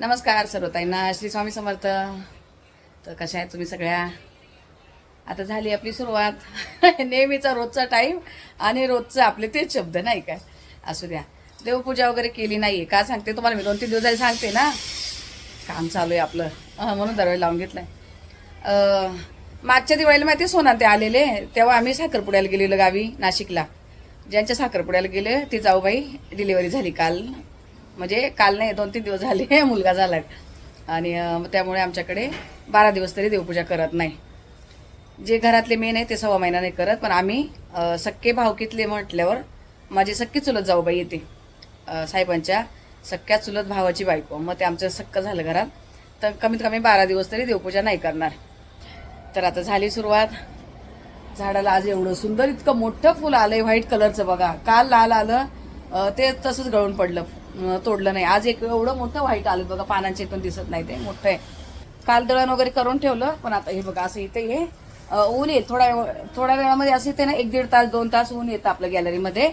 नमस्कार सर्वताईंना श्री स्वामी समर्थ. तर कशा आहेत तुम्ही सगळ्या? आता झाली आपली सुरुवात. नेहमीचा रोजचा टाईम आणि रोजचं आपले तेच शब्द नाही काय असू द्या. देवपूजा वगैरे केली नाही आहे का सांगते तुम्हाला? मी दोन तीन दिवस झाले सांगते ना. काम चालू आहे आपलं. म्हणून दरवेळी लावून घेतलंय. आहे मागच्या दिवाळीला माहिती सोना ते आलेले? तेव्हा आम्ही साखरपुड्याला गेलेलो गावी नाशिकला. ज्यांच्या साखरपुड्याला गेले ती जाऊबाई डिलिव्हरी झाली काल. म्हणजे काल नाही दोन तीन दिवस झाले मुलगा झाला आणि मग त्यामुळे आमच्याकडे बारा दिवस तरी देवपूजा करत नाही. जे घरातले मेन आहे ते सव्वा महिना नाही करत पण आम्ही सक्के भावकीतले म्हटल्यावर माझी सक्की चुलत जाऊबाई येते. साहेबांच्या सख्या चुलत भावाची बायको. मग ते आमचं सक्क झालं घरात. तर कमीत कमी बारा दिवस तरी देवपूजा नाही करणार. तर आता झाली सुरुवात. झाडाला आज एवढं सुंदर इतकं मोठं फुल आलंय व्हाईट कलरचं बघा. काल लाल आलं ते तसंच गळून पडलं. तोडलं नाही. आज एक एवढं मोठं व्हाईट आलं बघा पानांचे पण दिसत नाही ते मोठं आहे. काल दळण वगैरे करून ठेवलं पण आता हे बघा असं इथे हे ऊन येईल. थोड्या थोड्या वेळामध्ये असं येते ना एक दीड तास दोन तास ऊन येतं आपल्या गॅलरीमध्ये.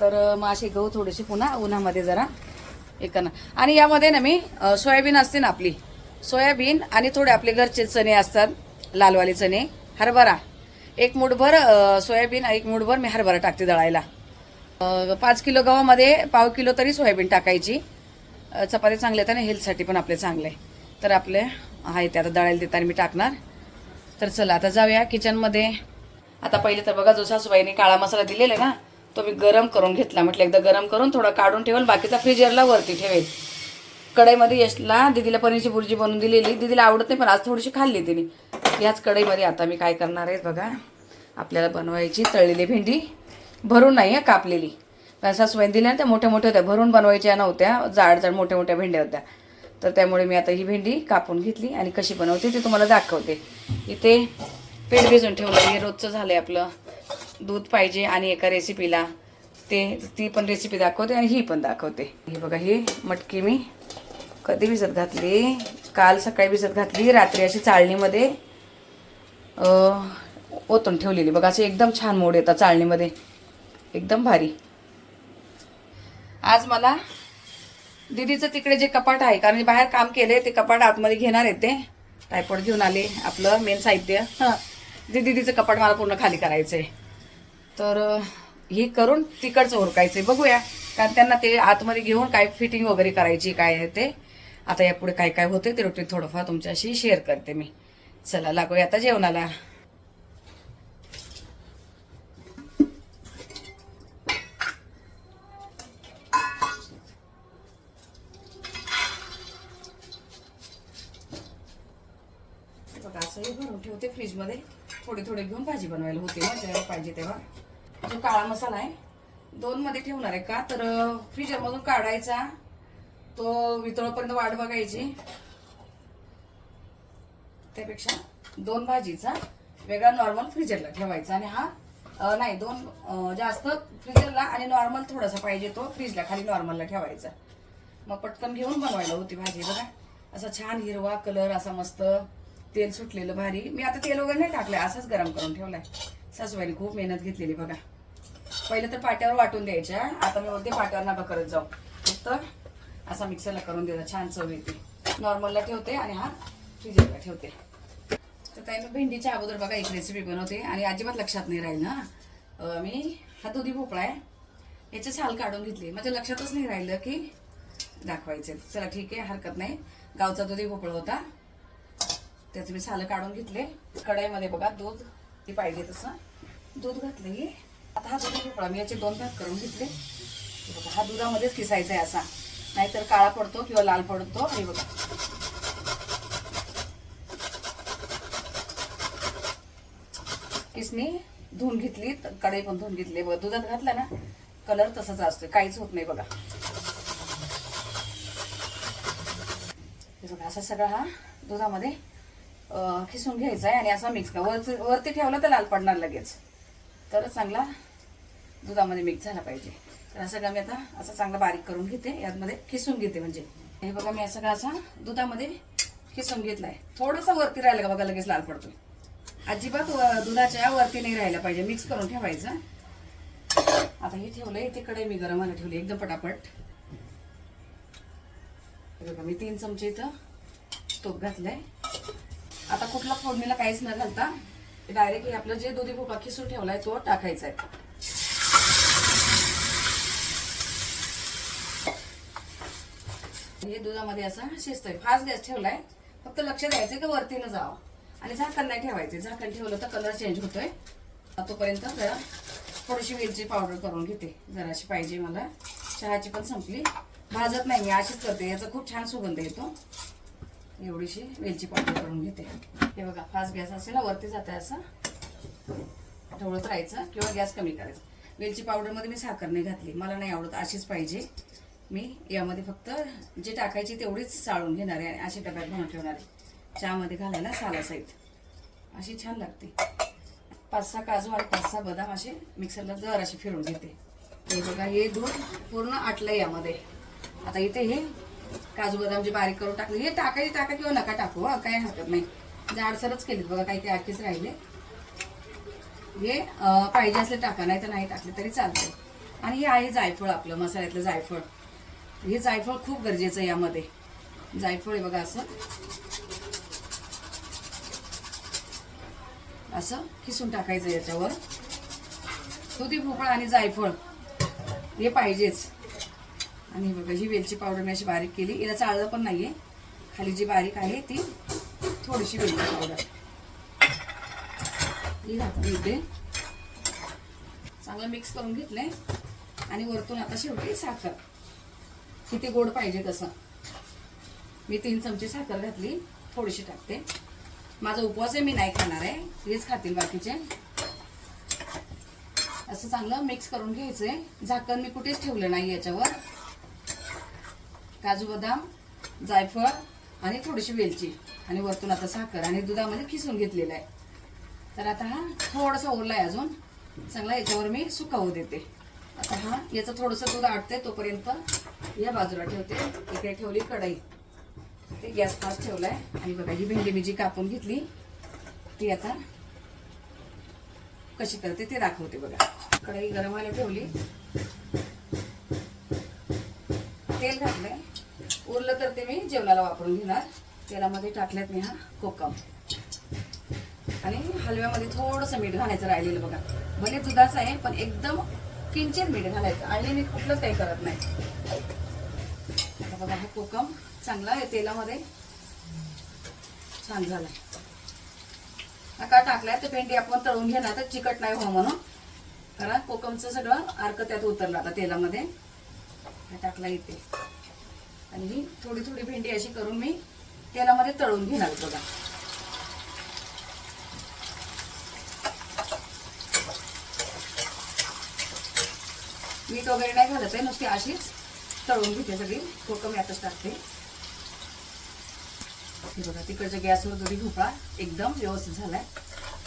तर मग असे गहू थोडेसे पुन्हा उन्हामध्ये जरा एकानं आणि यामध्ये ना मी सोयाबीन असते ना आपली. सोयाबीन आणि थोडे आपले घरचे चणे असतात लालवाले चणे हरभरा. एक मुठभर सोयाबीन एक मुठभर मी हरभरा टाकते दळायला. पाच किलो गव्हामध्ये पाव किलो तरी सोयाबीन टाकायची. चपाती चांगले आहेत आणि हेल्थसाठी पण आपले चांगले. तर आपले आहे ते आता दळायला देताना मी टाकणार. तर चला आता जाऊया किचनमध्ये. आता पहिले तर बघा जो सासूबाईने काळा मसाला दिलेला आहे ना तो मी गरम करून घेतला. म्हटलं एकदा गरम करून थोडा काढून ठेवेल बाकीचा फ्रीजरला वरती ठेवेल. कढईमध्ये यशला दिदीला पनीरची बुर्जी बनवून दिलेली. दिदीला आवडत नाही पण आज थोडीशी खाल्ली तिने. याच कढईमध्ये आता मी काय करणार आहे बघा आपल्याला बनवायची तळलेली भेंडी. भरून नाही आहे कापलेली. कारण सासूबाईने दिल्या त्या मोठ्या मोठ्या होत्या. भरून बनवायच्या नव्हत्या जाड जाड मोठ्या मोठ्या भेंड्या होत्या. तर त्यामुळे मी आता ही भेंडी कापून घेतली आणि कशी बनवते ती तुम्हाला दाखवते. इथे पीठ भिजून ठेवलं हे रोजचं झालं आहे आपलं. दूध पाहिजे आणि एका रेसिपीला ते ती पण रेसिपी दाखवते आणि ही पण दाखवते. हे बघा ही मटकी मी कधी भिजत घातली? काल सकाळी भिजत घातली रात्री अशी चाळणीमध्ये ओतून ठेवलेली. बघा असे एकदम छान मोड येतात चाळणीमध्ये. एकदम भारी. आज मला दीदीचं तिकडे जे कपाट आहे कारण मी बाहेर काम केले ते कपाट आतमध्ये घेणार आहे ते. टायपॉड घेऊन आले आपलं मेन साहित्य. हं. ते दीदीचं कपाट मला पूर्ण खाली करायचं आहे तर ही करून तिकडचं उरकायचंय. बघूया. कारण त्यांना ते आतमध्ये घेऊन काय फिटिंग वगैरे करायची काय आहे ते. आता यापुढे काय काय होते ते रुटीन थोडंफार तुमच्याशी शेअर करते मी. चला लागूया आता जेवणाला हे बघा असं होते फ्रीजमध्ये थोडे थोडे घेऊन भाजी बनवायला होते ना जेव्हा पाहिजे तेव्हा. जो काळा मसाला आहे दोन मध्ये ठेवणार आहे का? तर फ्रीजर मधून काढायचा. तो वितळपर्यंत वाट बघायची. त्यापेक्षा दोन भाजीचा वेगळा नॉर्मल फ्रीजरला ठेवायचा. आणि हा नाही दोन जास्त फ्रीजरला आणि नॉर्मल थोडासा पाहिजे तो फ्रीजला खाली नॉर्मलला ठेवायचा. मग पटकन घेऊन बनवायला होती भाजी बघा. असा छान हिरवा कलर असा मस्त तेल सुटलेलं भारी. मी आता तेल वगैरे नाही टाकलंय असंच गरम करून ठेवलाय. सासूबाईने खूप मेहनत घेतलेली बघा. पहिले तर पाट्यावर वाटून द्यायच्या. आता मी बोलते पाट्यावर नका करत जाऊ. फक्त असा मिक्सरला करून द्यायचा छान चव येते. नॉर्मलला ठेवते आणि हा फ्रीजरला ठेवते. तर ताई मी भेंडीच्या अगोदर बघा एक रेसिपी बनवते. आणि अजिबात लक्षात नाही राहील ना मी हा दुधी भोपळा आहे. याचे साल काढून घेतली. माझ्या लक्षातच नाही राहिलं की दाखवायचे. चला ठीक आहे हरकत नाही. गावचा दुधी भोपळा होता. त्याचे मी सालं काढून घेतले. कढईमध्ये बघा दूध ते पाहिजे तसं. दूध घातलं की आता हा दूध भोपळा मी याचे दोन भाग करून घेतले. बघा हा दुधामध्येच किसायचा आहे असा. नाहीतर काळा पडतो किंवा लाल पडतो. हे बघा. किसनी धुवून घेतली कढई पण धुवून घेतली. बघा दुधात घातला ना कलर तसाच असतो काहीच होत नाही बघा. बघा असा सगळा हा दुधामध्ये खिसून घ्यायचा आहे आणि असा मिक्स करा. वरती वरती ठेवलं तर लाल पडणार लगेच. तर चांगला दुधामध्ये मिक्स झाला पाहिजे. तर असं का मी आता असं चांगला बारीक करून घेते. यामध्ये खिसून घेते म्हणजे. हे बघा मी असं का असा दुधामध्ये खिसून घेतलाय. थोडंसं वरती राहिलं का बघा लगेच लाल पडतो अजिबात व- दुधाच्या वरती नाही राहायला पाहिजे. मिक्स करून ठेवायचं. आता हे ठेवलंय इथे कडे मी गरम व्हायला ठेवली एकदम पटापट. बघा मी तीन चमचे इथं तूप घातलंय. आता कुठला फोडणीला काहीच न घालता डायरेक्ट आपलं जे दुधी भोपळा खिसून ठेवलाय तो टाकायचा आहे हे दुधामध्ये असा शिजतोय. फास्ट गॅस ठेवलाय. फक्त लक्ष द्यायचं की वरती न जावं? आणि झाकण नाही ठेवायचे झाकण ठेवलं तर कलर चेंज होतोय. तोपर्यंत जरा थोडीशी वेलची पावडर करून घेते. जराशी पाहिजे मला. चहाची पण संपली. भाजत नाही मी अशीच करते. याचा खूप छान सुगंध येतो. एवढीशी वेलची पावडर करून घेते. हे बघा फास्ट गॅस असेल ना वरती जाते असं. ढवळत राहायचं किंवा गॅस कमी करायचा. वेलची पावडरमध्ये मी साखर नाही घातली. मला नाही आवडत अशीच पाहिजे. मी यामध्ये फक्त जे टाकायची तेवढीच साळून घेणार आहे आणि अशी डब्यात बनवून ठेवणार आहे. चहामध्ये घालायला सालासहित. अशी छान लागते. पाच सहा काजू आणि पाच सहा बदाम असे मिक्सरला जर असे फिरून घेते. हे बघा हे दूध पूर्ण आटलं यामध्ये. आता इथे हे काजू बदाम जे बारीक करून टाकले हे टाकायचे टाका किंवा नका टाकू हा काही हरकत नाही. जाडसरच केलीत बघा काही काही आखीच राहिले. हे पाहिजे असले टाका नाही तर नाही टाकले तरी चालते आणि हे आहे जायफळ आपलं मसाल्यातलं जायफळ. हे जायफळ खूप गरजेचं आहे यामध्ये. जायफळ आहे बघा असं. असं खिसून टाकायचं याच्यावर. तुती भोपळा आणि जायफळ. हे पाहिजेच. आणि बघा ही वेलची पावडर मी अशी बारीक केली याला चाळलं पण नाहीये. खाली जी बारीक आहे ती थोडीशी वेलची पावडर. ही घातली इथे चांगलं मिक्स करून घेतलंय. आणि वरतून आता शेवटी साखर. किती गोड पाहिजे तसं. मी तीन चमचे साखर घातली थोडीशी टाकते. माझा उपवास आहे मी नाही खाणार आहे हेच खातील बाकीचे. असं चांगलं मिक्स करून घ्यायचंय. झाकण मी कुठेच ठेवलं नाही याच्यावर. काजू बदाम जायफळ आणि थोडीशी वेलची. आणि वरतून आता साखर आणि दुधामध्ये खिसून घेतलेलं आहे. तर आता हा थोडासा ओरला आहे अजून. चांगला याच्यावर मी सुकावू देते. आता हा याचं थोडंसं दूध आटते तोपर्यंत या बाजूला ठेवते. इकडे ठेवली कढई. ते गॅस फास्ट ठेवलाय. आणि बघा ही भेंडी मी जी कापून घेतली ती आता कशी करते ते दाखवते बघा. कढई गरम व्हायला ठेवली. तेल घातलंय. उरलं तर ते मी जेवणाला वापरून घेणार. तेलामध्ये टाकल्यात मी हा कोकम. आणि हलव्यामध्ये थोडंसं मीठ घालायचं राहिलेलं बघा. भले दुधाचं आहे पण एकदम किंचित मीठ घालायचं. आणि मी कुठलंच काही करत नाही. आता बघा हा कोकम चांगला आहे तेलामध्ये छान झाला. का टाकलाय तर भेंडी आपण तळून घेणार तर चिकट नाही हो म्हणून. कारण कोकमचं सगळं अर्क त्यात उतरलं आता तेलामध्ये. टाकला इथे. आणि ही थोडी थोडी भेंडी अशी करून मी तेलामध्ये तळून घेणार बघा. मीठ वगैरे नाही घालत आहे नुसती अशीच तळून घेते सगळी. थोकं मी आताच टाकते बघा तिकडच्या गॅसवर दुधी भोपळा एकदम व्यवस्थित झालाय.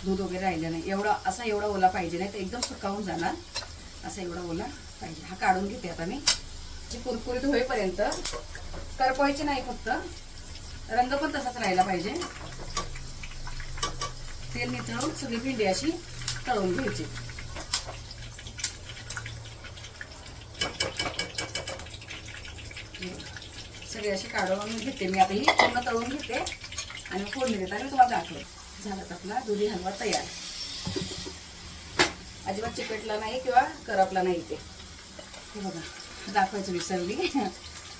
दूध वगैरे राहिलं नाही. एवढा असा एवढा ओला पाहिजे नाही तर एकदम सुकावून जाणार. असा एवढा ओला पाहिजे. हा काढून घेते आता मी. जी कुरकुरीत होईपर्यंत करपवायची नाही फक्त. रंग पण तसाच राहायला पाहिजे. तेल निथळून सगळी भेंडी अशी तळून घ्यायची. सगळी अशी काढून घेते. मी आता ही पूर्ण तळून घेते आणि फोडणी देते आणि तुम्हाला दाखवत झाला तर आपला दुधी हलवा तयार. अजिबात चिकटला नाही किंवा करपला नाही ते. बघा. दाखवायचं विसरली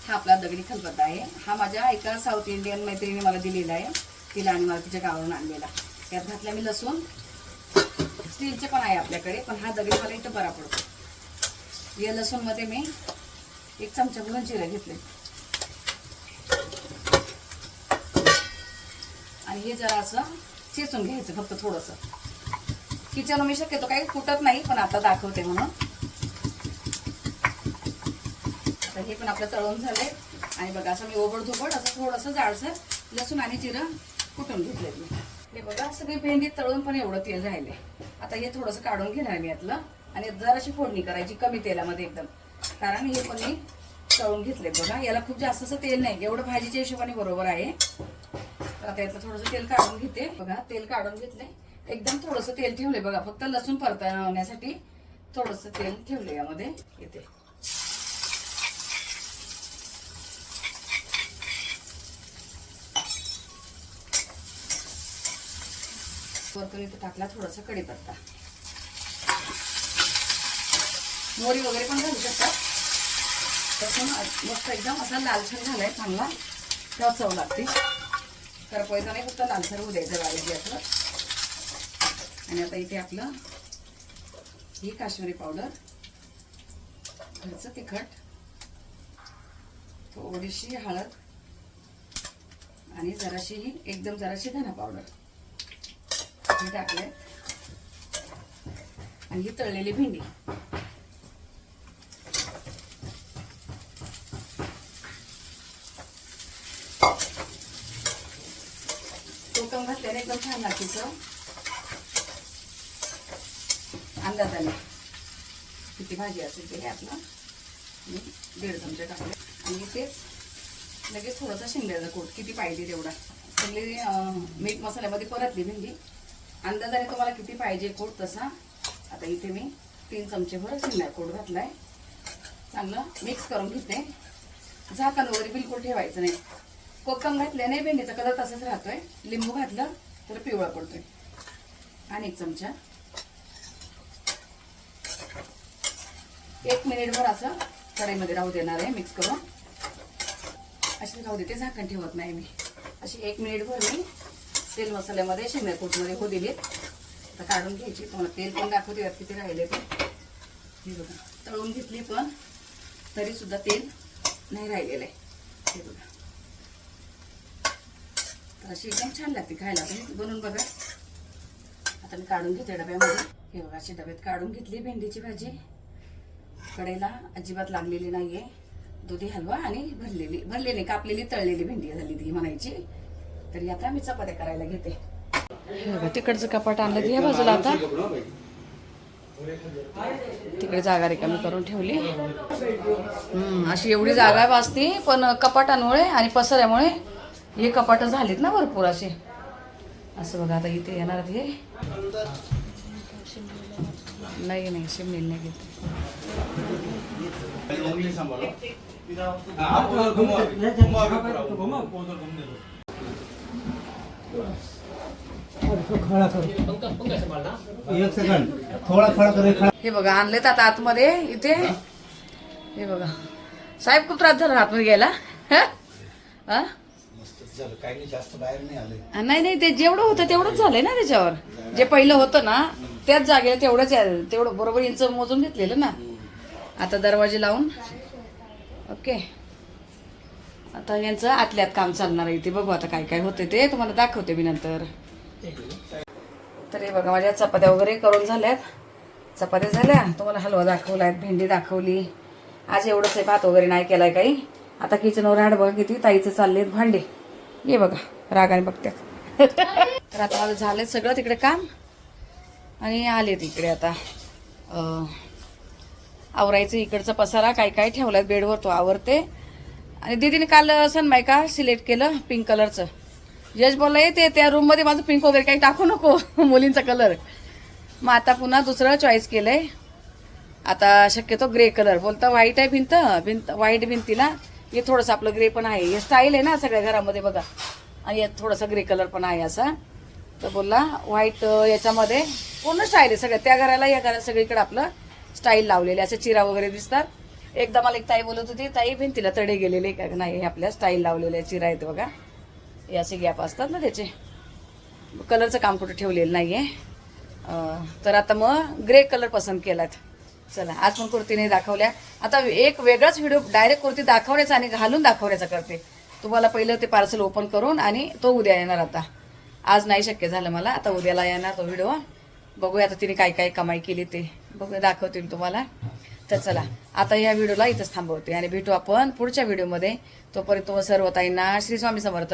हा आपला दगडी खलबत्ता आहे. हा माझ्या एका साऊथ इंडियन मैत्रिणी मला दिलेला आहे. तिला आणि मला तिच्या गावावरून आणलेला. त्यात घातल्या मी लसूण. स्टीलचे पण आहे आपल्याकडे पण हा दगडी मला इथं बरा पडतो. या लसूणमध्ये मी एक चमचा भरून जिरं घेतले आणि हे जरा असं चेचून घ्यायचं फक्त थोडंसं. किचन मी शक्यतो काही कुटत नाही पण आता दाखवते म्हणून. तर हे पण आपलं तळून झालंय. आणि बघा असं मी ओबड धोबड असं थोडंसं जाडसर लसूण आणि जिरं कुटून घेतले मी. हे बघा सगळी भेंडी तळून पण एवढं तेल राहिले आता हे थोडंसं काढून घेणार मी यातलं. आणि जराशी फोडणी करायची कमी तेलामध्ये एकदम. कारण हे पण मी तळून घेतले बघा. याला खूप जास्त असं तेल नाही. एवढं भाजीच्या हिशोबाने बरोबर आहे. तर आता यातलं थोडंसं तेल काढून घेते. बघा तेल काढून घेतले एकदम थोडंसं तेल ठेवले बघा. फक्त लसूण परतवण्यासाठी थोडंसं तेल ठेवले यामध्ये. येते. वरतून इथं टाकला थोडासा कढीपत्ता. मोरी वगैरे पण घालू शकतात. तसं मस्त एकदम असा लालसर झालाय चांगला. तेव्हा चव लागते. करपवायचा नाही फक्त लालसर होऊ द्यायचं बारीक असं आणि आता इथे आपलं ही काश्मीरी पावडर. घरचं तिखट. थोडीशी हळद. आणि जराशी ही एकदम जराशी धना पावडर. हे टाकले आणि ही तळलेली भेंडी. कोकम घातल्याने एकदम छान लागते चव अंदाजाने. किती भाजी असेल ते आपलं. आणि दीड चमचे टाकले आणि तेच लगेच थोडंसं शेंगद्याचा कोट. किती पाहिजे तेवढा. सगळी मीठ मसाल्यामध्ये परतली भेंडी. अंदाजाने तुम्हाला किती पाहिजे कोड तसा? आता इथे मी तीन चमचेभर भर कोड घातला घातलाय. चांगलं मिक्स करून घेते. झाकणवर बिलकुल ठेवायचं नाही. कोकम घातल्याने भेंडीचा कलर तसाच राहतोय. लिंबू घातलं तर पिवळा पडतोय. आणि एक चमचा. एक मिनिटभर असं कढईमध्ये राहू देणार आहे मिक्स करून. अशी राहू देते झाकण ठेवत नाही मी. अशी एक मिनिटभर मी तेल मसाल्यामध्ये शेंगा कोटमध्ये हो दिली तर काढून घ्यायची. तुम्हाला तेल पण दाखवते यात किती राहिले ते हे बघा तळून घेतली पण तरी सुद्धा तेल नाही राहिलेलं आहे. हे बघा. तर अशी एकदम छान लागते खायला. तुम्ही बनवून बघा. आता मी काढून घेते डब्यामध्ये. हे बघा अशी डब्यात काढून घेतली भेंडीची भाजी. कडेला अजिबात लागलेली नाही आहे दुधी हलवा आणि भरलेली भरलेली कापलेली तळलेली भेंडी झाली ती म्हणायची. तरी आता मी चपात्या करायला घेते. हे बघा तिकडचं कपाट आणलं या बाजूला आता. तिकडे जागा रिकामी करून ठेवली. हम्म, अशी एवढी जागा वाचते पण कपाटांमुळे आणि पसऱ्यामुळे हे कपाट झालीत ना भरपूर असे असं बघा आता इथे येणार हे. नाही नाही शिमलेल नाही घेत. एक सेकंड थोड़ा खड़ा करे हे बघा आणलेत आता आतमध्ये इथे. हे बघा. साहेब खूप त्रास झाला आतमध्ये गेला नाही नाही ते जेवढं होतं तेवढंच झालंय ना त्याच्यावर. जे पहिलं होतं ना त्याच जागेला तेवढंच आहे. तेवढं बरोबर इंच मोजून घेतलेलं ना. आता दरवाजे लावून. ओके. आता यांचं आतल्यात काम चालणार आहे इथे बघू आता काय काय होते ते. तुम्हाला दाखवते मी नंतर. तर हे बघा माझ्या चपात्या वगैरे करून झाल्यात. चपात्या झाल्या. तुम्हाला हलवा दाखवलाय भेंडी दाखवली. आज एवढंच आहे भात वगैरे नाही केलाय काही. आता किचनवर हाड बघा किती ताईचं चाललेत भांडे. ये बघा रागाने बघत्यात तर आता माझं झालंय सगळं तिकडे काम. आणि आले तिकडे आता. आवरायचं इकडचा पसारा. काय काय ठेवलाय बेडवर तो आवरते. आणि दीदीने काल सनमायका सिलेक्ट केलं पिंक कलरचं. यश बोलला येते त्या रूममध्ये माझं पिंक वगैरे काही टाकू नको मुलींचा कलर. मग आता पुन्हा दुसरं चॉईस केलंय. आता शक्यतो ग्रे कलर बोलता व्हाईट आहे भिंत भिंत व्हाईट भिंतीला. हे थोडंसं आपलं ग्रे पण आहे. हे स्टाईल आहे ना सगळ्या घरामध्ये बघा. आणि यात थोडासा ग्रे कलर पण आहे असा. तर बोलला व्हाईट याच्यामध्ये पूर्ण स्टाईल आहे सगळ्या त्या घराला या घरात सगळीकडे आपलं स्टाईल लावलेली असं चिरा वगैरे दिसतात. एकदा मला एक ताई बोलत होती ताई भिंतीला तडे गेलेले का? नाही हे आपल्या स्टाईल लावलेल्या चिरा आहेत बघा. हे असे गॅप असतात ना त्याचे. कलरचं काम कुठं ठेवलेलं नाही आहे तर आता मग ग्रे कलर पसंत केलात. चला आज पण कुर्तीने दाखवल्या. आता एक वेगळाच व्हिडिओ डायरेक्ट कुर्ती दाखवण्याचा आणि घालून दाखवण्याचा करते. तुम्हाला पहिलं ते पार्सल ओपन करून आणि तो उद्या येणार आता. आज नाही शक्य झालं मला आता उद्याला येणार तो व्हिडिओ बघूया आता तिने काय काय कमाई केली ते. बघूया दाखवते मी तुम्हाला. तर चला आता या व्हिडिओला इथंच थांबवते आणि भेटू आपण पुढच्या व्हिडिओमध्ये. तोपर्यंत तुम्हाला सर्व ताईंना श्री स्वामी समर्थ.